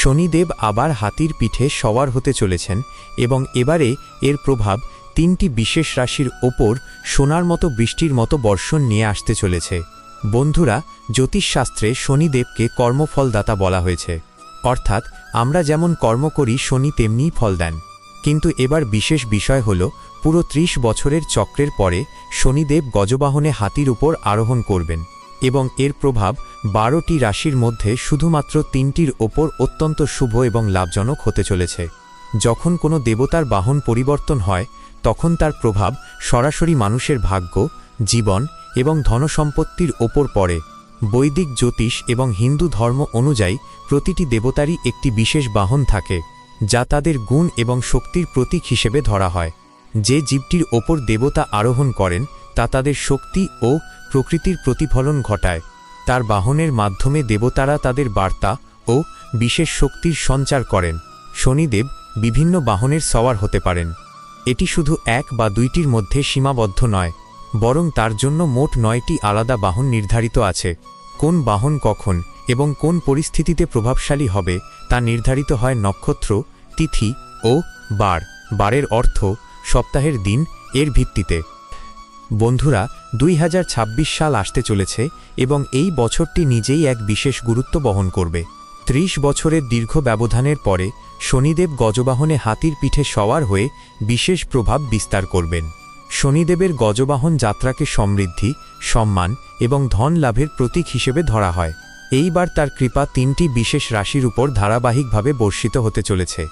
শনিদেব আবার হাতির পিঠে সওয়ার হতে চলেছেন এবং এবারে এর প্রভাব তিনটি বিশেষ রাশির ওপর সোনার মতো বৃষ্টির মতো বর্ষণ নিয়ে আসতে চলেছে। বন্ধুরা, জ্যোতিষশাস্ত্রে শনিদেবকে কর্মফলদাতা বলা হয়েছে। অর্থাৎ, আমরা যেমন কর্ম করি, শনি তেমনিই ফল দেন। কিন্তু এবার বিশেষ বিষয় হল, পুরো ত্রিশ বছরের চক্রের পরে শনিদেব গজবাহনে হাতির উপর আরোহণ করবেন। এবং এর প্রভাব বারোটি রাশির মধ্যে শুধুমাত্র তিনটির ওপর অত্যন্ত শুভ এবং লাভজনক হতে চলেছে। যখন কোনো দেবতার বাহন পরিবর্তন হয়, তখন তার প্রভাব সরাসরি মানুষের ভাগ্য, জীবন এবং ধনসম্পত্তির ওপর পড়ে। বৈদিক জ্যোতিষ এবং হিন্দু ধর্ম অনুযায়ী প্রতিটি দেবতারই একটি বিশেষ বাহন থাকে, যা তাদের গুণ এবং শক্তির প্রতীক হিসেবে ধরা হয়। যে জীবটির ওপর দেবতা আরোহণ করেন, তা তাদের শক্তি ও প্রকৃতির প্রতিফলন ঘটায়। তার বাহনের মাধ্যমে দেবতারা তাদের বার্তা ও বিশেষ শক্তির সঞ্চার করেন। শনিদেব বিভিন্ন বাহনের সওয়ার হতে পারেন। এটি শুধু এক বা দুইটির মধ্যে সীমাবদ্ধ নয়, বরং তার জন্য মোট নয়টি আলাদা বাহন নির্ধারিত আছে। কোন বাহন কখন এবং কোন পরিস্থিতিতে প্রভাবশালী হবে তা নির্ধারিত হয় নক্ষত্র, তিথি ও বার। বারের অর্থ সপ্তাহের দিন, এর ভিত্তিতে। বন্ধুরা, দুই হাজার ছাব্বিশ সাল আসতে চলেছে এবং এই বছরটি নিজেই এক বিশেষ গুরুত্ব বহন করবে। ত্রিশ বছরের দীর্ঘ ব্যবধানের পরে শনিদেব গজবাহনে হাতির পিঠে সওয়ার হয়ে বিশেষ প্রভাব বিস্তার করবেন। শনিদেবের গজবাহন যাত্রাকে সমৃদ্ধি, সম্মান এবং ধন লাভের প্রতীক হিসেবে ধরা হয়। এইবার তার কৃপা তিনটি বিশেষ রাশির উপর ধারাবাহিকভাবে বর্ষিত হতে চলেছে।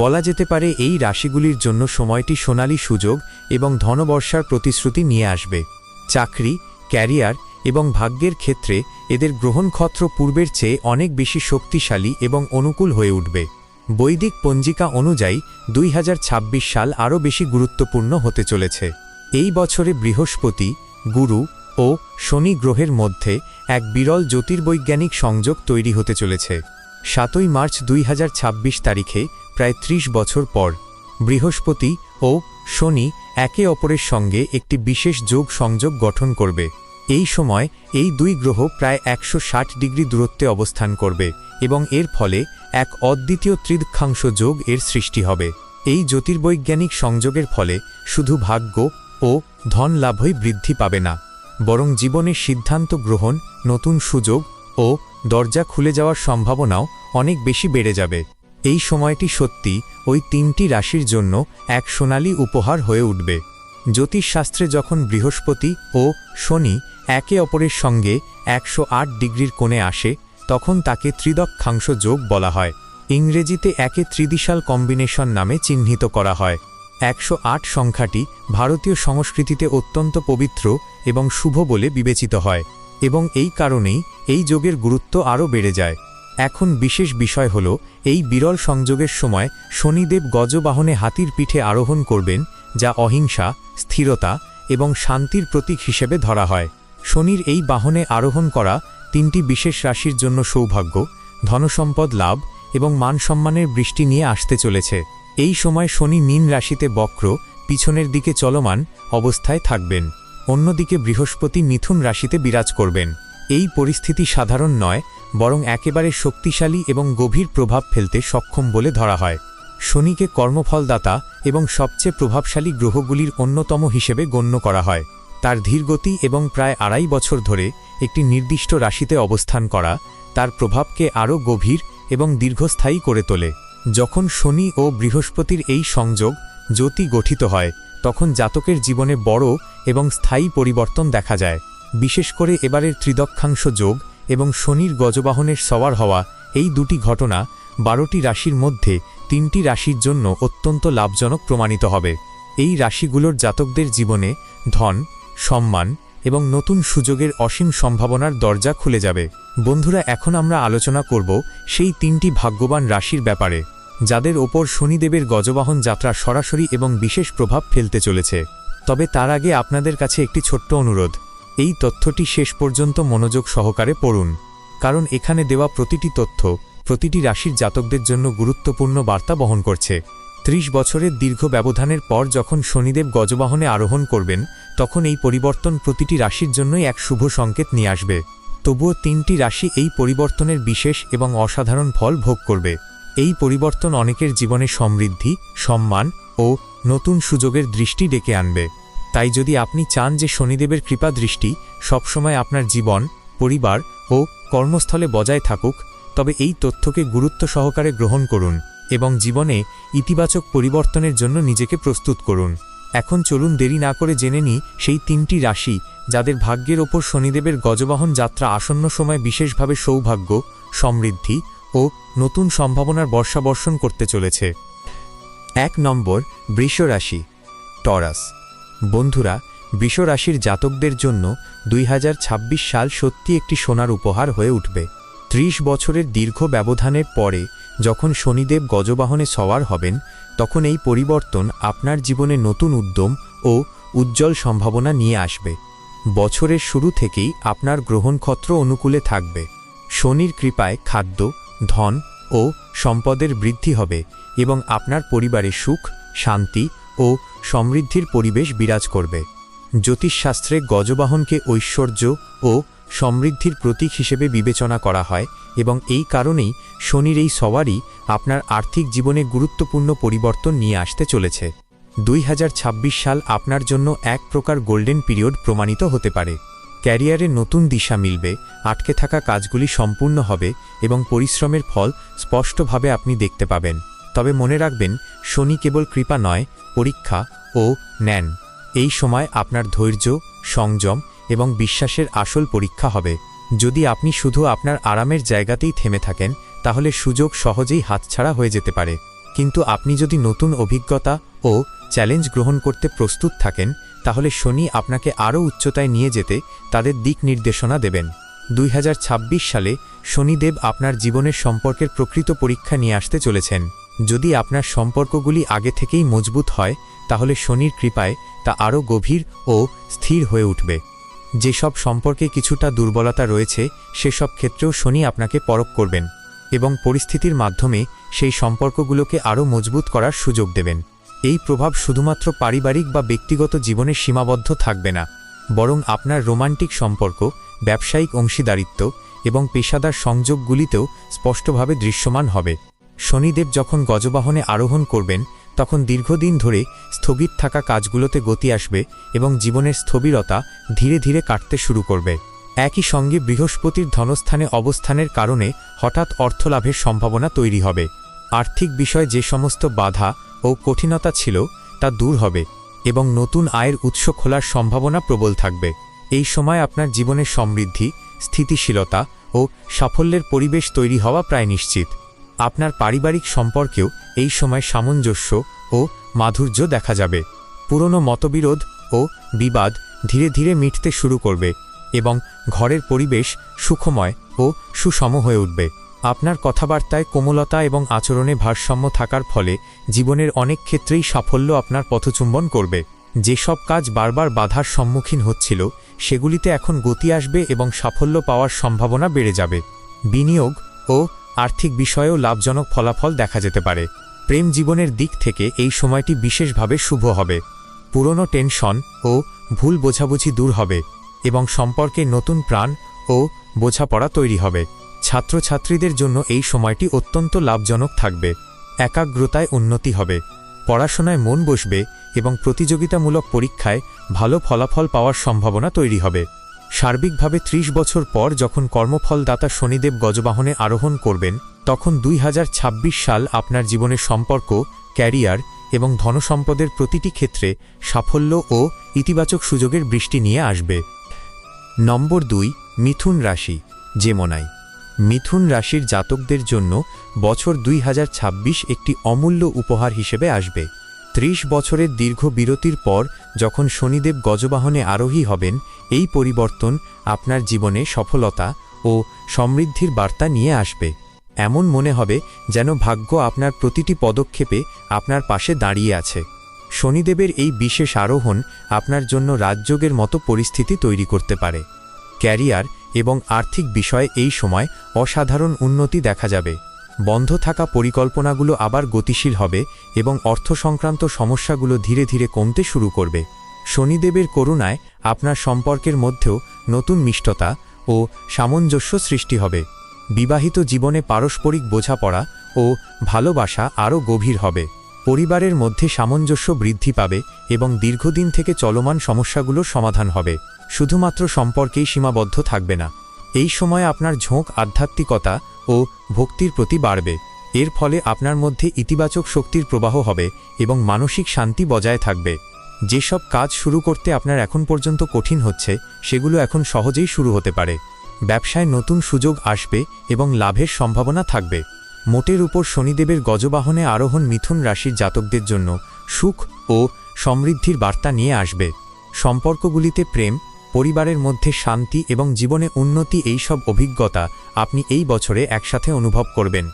বলা যেতে পারে এই রাশিগুলির জন্য সময়টি সোনালী সুযোগ এবং ধনবর্ষার প্রতিশ্রুতি নিয়ে আসবে। চাকরি, ক্যারিয়ার এবং ভাগ্যের ক্ষেত্রে এদের গ্রহণক্ষত্র পূর্বের চেয়ে অনেক বেশি শক্তিশালী এবং অনুকূল হয়ে উঠবে। বৈদিক পঞ্জিকা অনুযায়ী দুই হাজার ছাব্বিশ সাল আরও বেশি গুরুত্বপূর্ণ হতে চলেছে। এই বছরে বৃহস্পতি, গুরু ও শনি গ্রহের মধ্যে এক বিরল জ্যোতির্বৈজ্ঞানিক সংযোগ তৈরি হতে চলেছে। সাতই মার্চ দুই হাজার ছাব্বিশ তারিখে প্রায় ত্রিশ বছর পর, বৃহস্পতি ও শনি একে অপরের সঙ্গে একটি বিশেষ যোগ সংযোগ গঠন করবে। এই সময় এই দুই গ্রহ প্রায় একশো ষাট ডিগ্রি দূরত্বে অবস্থান করবে এবং এর ফলে এক অদ্বিতীয় ত্রিদক্ষাংশ যোগ এর সৃষ্টি হবে। এই জ্যোতির্বৈজ্ঞানিক সংযোগের ফলে শুধু ভাগ্য ও ধন লাভই বৃদ্ধি পাবে না, বরং জীবনের সিদ্ধান্ত গ্রহণ, নতুন সুযোগ ও দরজা খুলে যাওয়ার সম্ভাবনাও অনেক বেশি বেড়ে যাবে। এই সময়টি সত্যি ওই তিনটি রাশির জন্য এক সোনালী উপহার হয়ে উঠবে। জ্যোতিষশাস্ত্রে যখন বৃহস্পতি ও শনি একে অপরের সঙ্গে একশো আট ডিগ্রির কোণে আসে, তখন তাকে ত্রিদক্ষাংশ যোগ বলা হয়। ইংরেজিতে একে ত্রিদিশাল কম্বিনেশন নামে চিহ্নিত করা হয়। একশো আট সংখ্যাটি ভারতীয় সংস্কৃতিতে অত্যন্ত পবিত্র এবং শুভ বলে বিবেচিত হয় এবং এই কারণেই এই যোগের গুরুত্ব আরও বেড়ে যায়। এখন বিশেষ বিষয় হল, এই বিরল সংযোগের সময় শনিদেব গজবাহনে হাতির পিঠে আরোহণ করবেন, যা অহিংসা, স্থিরতা এবং শান্তির প্রতীক হিসেবে ধরা হয়। শনির এই বাহনে আরোহণ করা তিনটি বিশেষ রাশির জন্য সৌভাগ্য, ধনসম্পদ লাভ এবং মানসম্মানের বৃষ্টি নিয়ে আসতে চলেছে। এই সময় শনি মীন রাশিতে বক্র, পিছনের দিকে চলমান অবস্থায় থাকবেন। অন্যদিকে বৃহস্পতি মিথুন রাশিতে বিরাজ করবেন। এই পরিস্থিতি সাধারণ নয় বরং একেবারে শক্তিশালী এবং গভীর প্রভাব ফেলতে সক্ষম বলে ধরা হয়। শনিকে কর্মফলদাতা এবং সবচেয়ে প্রভাবশালী গ্রহগুলির অন্যতম হিসেবে গণ্য করা হয়। তার ধীরগতি এবং প্রায় আড়াই বছর ধরে একটি নির্দিষ্ট রাশিতে অবস্থান করা তার প্রভাবকে আরও গভীর এবং দীর্ঘস্থায়ী করে তোলে। যখন শনি ও বৃহস্পতির এই সংযোগ জ্যোতি গঠিত হয়, তখন জাতকের জীবনে বড় এবং স্থায়ী পরিবর্তন দেখা যায়। বিশেষ করে এবারের ত্রিদক্ষাংশ যোগ এবং শনির গজবাহনের সওয়ার হওয়া এই দুটি ঘটনা বারোটি রাশির মধ্যে তিনটি রাশির জন্য অত্যন্ত লাভজনক প্রমাণিত হবে। এই রাশিগুলোর জাতকদের জীবনে ধন, সম্মান এবং নতুন সুযোগের অসীম সম্ভাবনার দরজা খুলে যাবে। বন্ধুরা, এখন আমরা আলোচনা করব সেই তিনটি ভাগ্যবান রাশির ব্যাপারে, যাদের ওপর শনিদেবের গজবাহন যাত্রা সরাসরি এবং বিশেষ প্রভাব ফেলতে চলেছে। তবে তার আগে আপনাদের কাছে একটি ছোট্ট অনুরোধ। এই তথ্যটি শেষ পর্যন্ত মনোযোগ সহকারে পড়ুন, কারণ এখানে দেওয়া প্রতিটি তথ্য প্রতিটি রাশির জাতকদের জন্য গুরুত্বপূর্ণ বার্তা বহন করছে। ত্রিশ বছরের দীর্ঘ ব্যবধানের পর যখন শনিদেব গজবাহনে আরোহণ করবেন, তখন এই পরিবর্তন প্রতিটি রাশির জন্যই এক শুভ সংকেত নিয়ে আসবে। তবুও তিনটি রাশি এই পরিবর্তনের বিশেষ এবং অসাধারণ ফল ভোগ করবে। এই পরিবর্তন অনেকের জীবনে সমৃদ্ধি, সম্মান ও নতুন সুযোগের দৃষ্টি ডেকে আনবে। তাই যদি আপনি চান যে শনিদেবের কৃপা দৃষ্টি সবসময় আপনার জীবন, পরিবার ও কর্মস্থলে বজায় থাকুক, তবে এই তথ্যকে গুরুত্ব সহকারে গ্রহণ করুন এবং জীবনে ইতিবাচক পরিবর্তনের জন্য নিজেকে প্রস্তুত করুন। এখন চলুন দেরি না করে জেনে নিই সেই তিনটি রাশি যাদের ভাগ্যের ওপর শনিদেবের গজবাহন যাত্রা আসন্ন সময় বিশেষভাবে সৌভাগ্য, সমৃদ্ধি ও নতুন সম্ভাবনার বর্ষাবর্ষণ করতে চলেছে। এক নম্বর বৃষ রাশি টরাস। বন্ধুরা বৃষ রাশির জাতকদের জন্য দুই হাজার ছাব্বিশ সাল সত্যি একটি সোনার উপহার হয়ে উঠবে। ত্রিশ বছরের দীর্ঘ ব্যবধানের পরে যখন শনিদেব গজবাহনে সওয়ার হবেন, তখন এই পরিবর্তন আপনার জীবনে নতুন উদ্যম ও উজ্জ্বল সম্ভাবনা নিয়ে আসবে। বছরের শুরু থেকেই আপনার গ্রহণক্ষত্র অনুকূলে থাকবে। শনির কৃপায় খাদ্য, ধন ও সম্পদের বৃদ্ধি হবে এবং আপনার পরিবারে সুখ, শান্তি ও সমৃদ্ধির পরিবেশ বিরাজ করবে। জ্যোতিষশাস্ত্রে গজবাহনকে ঐশ্বর্য ও সমৃদ্ধির প্রতীক হিসেবে বিবেচনা করা হয় এবং এই কারণেই শনির এই সওয়ারই আপনার আর্থিক জীবনে গুরুত্বপূর্ণ পরিবর্তন নিয়ে আসতে চলেছে। দুই হাজার ছাব্বিশ সাল আপনার জন্য এক প্রকার গোল্ডেন পিরিয়ড প্রমাণিত হতে পারে। ক্যারিয়ারে নতুন দিশা মিলবে, আটকে থাকা কাজগুলি সম্পূর্ণ হবে এবং পরিশ্রমের ফল স্পষ্টভাবে আপনি দেখতে পাবেন। তবে মনে রাখবেন, শনি কেবল কৃপা নয়, পরীক্ষা ও নেন। এই সময় আপনার ধৈর্য, সংযম এবং বিশ্বাসের আসল পরীক্ষা হবে। যদি আপনি শুধু আপনার আরামের জায়গাতেই থেমে থাকেন, তাহলে সুযোগ সহজেই হাতছাড়া হয়ে যেতে পারে। কিন্তু আপনি যদি নতুন অভিজ্ঞতা ও চ্যালেঞ্জ গ্রহণ করতে প্রস্তুত থাকেন, তাহলে শনি আপনাকে আরও উচ্চতায় নিয়ে যেতে তাদের দিক নির্দেশনা দেবেন। দুই হাজার ছাব্বিশ সালে শনিদেব আপনার জীবনের সম্পর্কের প্রকৃত পরীক্ষা নিয়ে আসতে চলেছেন। যদি আপনার সম্পর্কগুলি আগে থেকেই মজবুত হয়, তাহলে শনির কৃপায় তা আরও গভীর ও স্থির হয়ে উঠবে। যেসব সম্পর্কে কিছুটা দুর্বলতা রয়েছে, সেসব ক্ষেত্রেও শনি আপনাকে পরখ করবেন এবং পরিস্থিতির মাধ্যমে সেই সম্পর্কগুলোকে আরও মজবুত করার সুযোগ দেবেন। এই প্রভাব শুধুমাত্র পারিবারিক বা ব্যক্তিগত জীবনে সীমাবদ্ধ থাকবে না, বরং আপনার রোমান্টিক সম্পর্ক, ব্যবসায়িক অংশীদারিত্ব এবং পেশাদার সংযোগগুলিতেও স্পষ্টভাবে দৃশ্যমান হবে। শনিদেব যখন গজবাহনে আরোহণ করবেন, তখন দীর্ঘদিন ধরে স্থগিত থাকা কাজগুলোতে গতি আসবে এবং জীবনের স্থবিরতা ধীরে ধীরে কাটতে শুরু করবে। একই সঙ্গে বৃহস্পতির ধনস্থানে অবস্থানের কারণে হঠাৎ অর্থলাভের সম্ভাবনা তৈরি হবে। আর্থিক বিষয়ে যে সমস্ত বাধা ও কঠিনতা ছিল, তা দূর হবে এবং নতুন আয়ের উৎস খোলার সম্ভাবনা প্রবল থাকবে। এই সময় আপনার জীবনের সমৃদ্ধি, স্থিতিশীলতা ও সাফল্যের পরিবেশ তৈরি হওয়া প্রায় নিশ্চিত। আপনার পারিবারিক সম্পর্কেও এই সময় সামঞ্জস্য ও মাধুর্য দেখা যাবে। পুরনো মতবিরোধ ও বিবাদ ধীরে ধীরে মিটতে শুরু করবে এবং ঘরের পরিবেশ সুখময় ও সুষম হয়ে উঠবে। আপনার কথাবার্তায় কোমলতা এবং আচরণে ভারসাম্য থাকার ফলে জীবনের অনেক ক্ষেত্রেই সাফল্য আপনার পথচুম্বন করবে। যেসব কাজ বারবার বাধার সম্মুখীন হচ্ছিল, সেগুলিতে এখন গতি আসবে এবং সাফল্য পাওয়ার সম্ভাবনা বেড়ে যাবে। বিনিয়োগ ও আর্থিক বিষয়েও লাভজনক ফলাফল দেখা যেতে পারে। প্রেম জীবনের দিক থেকে এই সময়টি বিশেষভাবে শুভ হবে। পুরনো টেনশন ও ভুল বোঝাবুঝি দূর হবে এবং সম্পর্কে নতুন প্রাণ ও বোঝাপড়া তৈরি হবে। ছাত্রছাত্রীদের জন্য এই সময়টি অত্যন্ত লাভজনক থাকবে। একাগ্রতায় উন্নতি হবে। পড়াশোনায় মন বসবে এবং প্রতিযোগিতামূলক পরীক্ষায় ভালো ফলাফল পাওয়ার সম্ভাবনা তৈরি হবে। সার্বিকভাবে ত্রিশ বছর পর যখন কর্মফলদাতা শনিদেব গজবাহনে আরোহণ করবেন, তখন দুই হাজার ছাব্বিশ সাল আপনার জীবনের সম্পর্ক, ক্যারিয়ার এবং ধনসম্পদের প্রতিটি ক্ষেত্রে সাফল্য ও ইতিবাচক সুযোগের বৃষ্টি নিয়ে আসবে। নম্বর দুই, মিথুন রাশি, যেমনাই। মিথুন রাশির জাতকদের জন্য বছর দুই হাজার ছাব্বিশ একটি অমূল্য উপহার হিসেবে আসবে। ত্রিশ বছরের দীর্ঘ বিরতির পর যখন শনিদেব গজবাহনে আরোহী হবেন, এই পরিবর্তন আপনার জীবনে সফলতা ও সমৃদ্ধির বার্তা নিয়ে আসবে। এমন মনে হবে যেন ভাগ্য আপনার প্রতিটি পদক্ষেপে আপনার পাশে দাঁড়িয়ে আছে। শনিদেবের এই বিশেষ আরোহণ আপনার জন্য রাজযোগের মতো পরিস্থিতি তৈরি করতে পারে। ক্যারিয়ার এবং আর্থিক বিষয়ে এই সময় অসাধারণ উন্নতি দেখা যাবে। বন্ধ থাকা পরিকল্পনাগুলো আবার গতিশীল হবে এবং অর্থ সংক্রান্ত সমস্যাগুলো ধীরে ধীরে কমতে শুরু করবে। শনিদেবের করুণায় আপনার সম্পর্কের মধ্যেও নতুন মিষ্টতা ও সামঞ্জস্য সৃষ্টি হবে। বিবাহিত জীবনে পারস্পরিক বোঝাপড়া ও ভালোবাসা আরও গভীর হবে। পরিবারের মধ্যে সামঞ্জস্য বৃদ্ধি পাবে এবং দীর্ঘদিন থেকে চলমান সমস্যাগুলোর সমাধান হবে। শুধুমাত্র সম্পর্কেই সীমাবদ্ধ থাকবে না। এই সময় আপনার ঝোঁক আধ্যাত্মিকতা ও ভক্তির প্রতি বাড়বে। এর ফলে আপনার মধ্যে ইতিবাচক শক্তির প্রবাহ হবে এবং মানসিক শান্তি বজায় থাকবে। যেসব কাজ শুরু করতে আপনার এখন পর্যন্ত কঠিন হচ্ছে, সেগুলো এখন সহজেই শুরু হতে পারে। ব্যবসায় নতুন সুযোগ আসবে এবং লাভের সম্ভাবনা থাকবে। মোটের উপর শনিদেবের গজবাহনে আরোহণ মিথুন রাশির জাতকদের জন্য সুখ ও সমৃদ্ধির বার্তা নিয়ে আসবে। সম্পর্কগুলিতে প্রেম পরিবারের মধ্যে শান্তি এবং জীবনে উন্নতি এই সব অভিজ্ঞতা আপনি এই বছরে একসাথে অনুভব করবেন।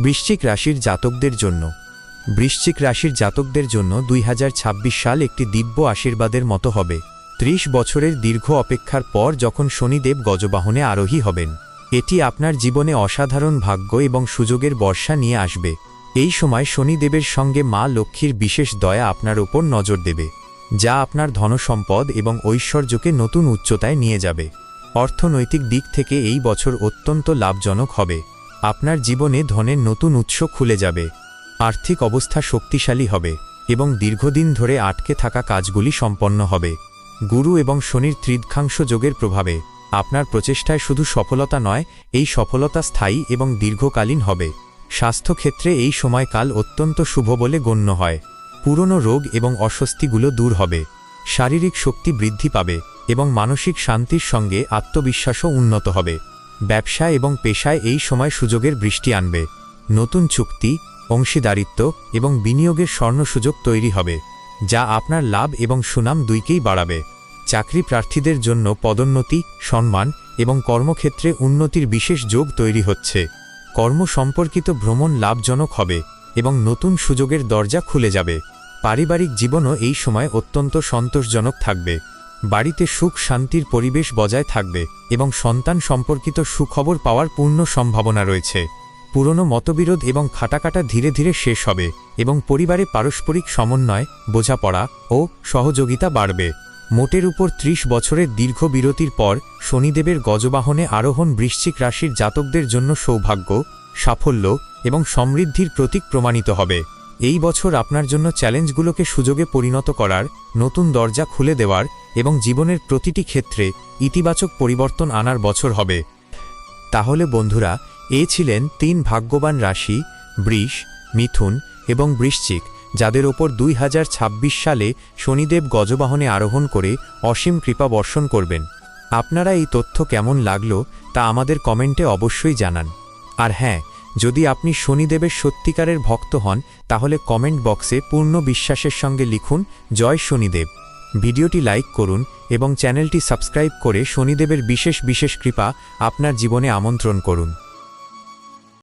বৃশ্চিক রাশির জাতকদের জন্য। বৃশ্চিক রাশির জাতকদের জন্য দুই হাজার ছাব্বিশ সাল একটি দিব্য আশীর্বাদের মতো হবে। ত্রিশ বছরের দীর্ঘ অপেক্ষার পর যখন শনিদেব গজবাহনে আরোহী হবেন, এটি আপনার জীবনে অসাধারণ ভাগ্য এবং সুযোগের বর্ষা নিয়ে আসবে। এই সময় শনিদেবের সঙ্গে মা লক্ষ্মীর বিশেষ দয়া আপনার ওপর নজর দেবে। যা আপনার ধনসম্পদ এবং ঐশ্বর্যকে নতুন উচ্চতায় নিয়ে যাবে। অর্থনৈতিক দিক থেকে এই বছর অত্যন্ত লাভজনক হবে। আপনার জীবনে ধনের নতুন উৎস খুলে যাবে। আর্থিক অবস্থা শক্তিশালী হবে এবং দীর্ঘদিন ধরে আটকে থাকা কাজগুলি সম্পন্ন হবে। গুরু এবং শনির ত্রিদখাংশ যোগের প্রভাবে আপনার প্রচেষ্টায় শুধু সফলতা নয়, এই সফলতা স্থায়ী এবং দীর্ঘকালীন হবে। স্বাস্থ্যক্ষেত্রে এই সময়কাল অত্যন্ত শুভ বলে গণ্য হয়। পুরনো রোগ এবং অস্বস্তিগুলো দূর হবে, শারীরিক শক্তি বৃদ্ধি পাবে এবং মানসিক শান্তির সঙ্গে আত্মবিশ্বাসও উন্নত হবে। ব্যবসা এবং পেশায় এই সময় সুযোগের বৃষ্টি আনবে। নতুন চুক্তি, অংশীদারিত্ব এবং বিনিয়োগের স্বর্ণ সুযোগ তৈরি হবে, যা আপনার লাভ এবং সুনাম দুইকেই বাড়াবে। চাকরি প্রার্থীদের জন্য পদোন্নতি, সম্মান এবং কর্মক্ষেত্রে উন্নতির বিশেষ যোগ তৈরি হচ্ছে। কর্ম সম্পর্কিত ভ্রমণ লাভজনক হবে এবং নতুন সুযোগের দরজা খুলে যাবে। পারিবারিক জীবনও এই সময় অত্যন্ত সন্তোষজনক থাকবে। বাড়িতে সুখ শান্তির পরিবেশ বজায় থাকবে এবং সন্তান সম্পর্কিত সুখবর পাওয়ার পূর্ণ সম্ভাবনা রয়েছে। পুরনো মতবিরোধ এবং খাটাকাটা ধীরে ধীরে শেষ হবে এবং পরিবারে পারস্পরিক সমন্বয়, বোঝাপড়া ও সহযোগিতা বাড়বে। মোটের উপর ত্রিশ বছরের দীর্ঘ বিরতির পর শনিদেবের গজবাহনে আরোহণ বৃশ্চিক রাশির জাতকদের জন্য সৌভাগ্য, সাফল্য এবং সমৃদ্ধির প্রতীক প্রমাণিত হবে। এই বছর আপনার জন্য চ্যালেঞ্জগুলোকে সুযোগে পরিণত করার, নতুন দরজা খুলে দেওয়ার এবং জীবনের প্রতিটি ক্ষেত্রে ইতিবাচক পরিবর্তন আনার বছর হবে। তাহলে বন্ধুরা, এ ছিলেন তিন ভাগ্যবান রাশি, বৃষ, মিথুন এবং বৃশ্চিক, যাদের ওপর দুই হাজার ছাব্বিশ সালে শনিদেব গজবাহনে আরোহণ করে অসীম কৃপা বর্ষণ করবেন। আপনারা এই তথ্য কেমন লাগল তা আমাদের কমেন্টে অবশ্যই জানান। আর হ্যাঁ যদি আপনি শনিদেবের সত্যিকারের ভক্ত হন, তাহলে কমেন্ট বক্সে পূর্ণ বিশ্বাসের সঙ্গে লিখুন, জয় শনিদেব। ভিডিওটি লাইক করুন এবং চ্যানেলটি সাবস্ক্রাইব করে শনিদেবের বিশেষ বিশেষ কৃপা আপনার জীবনে আমন্ত্রণ করুন।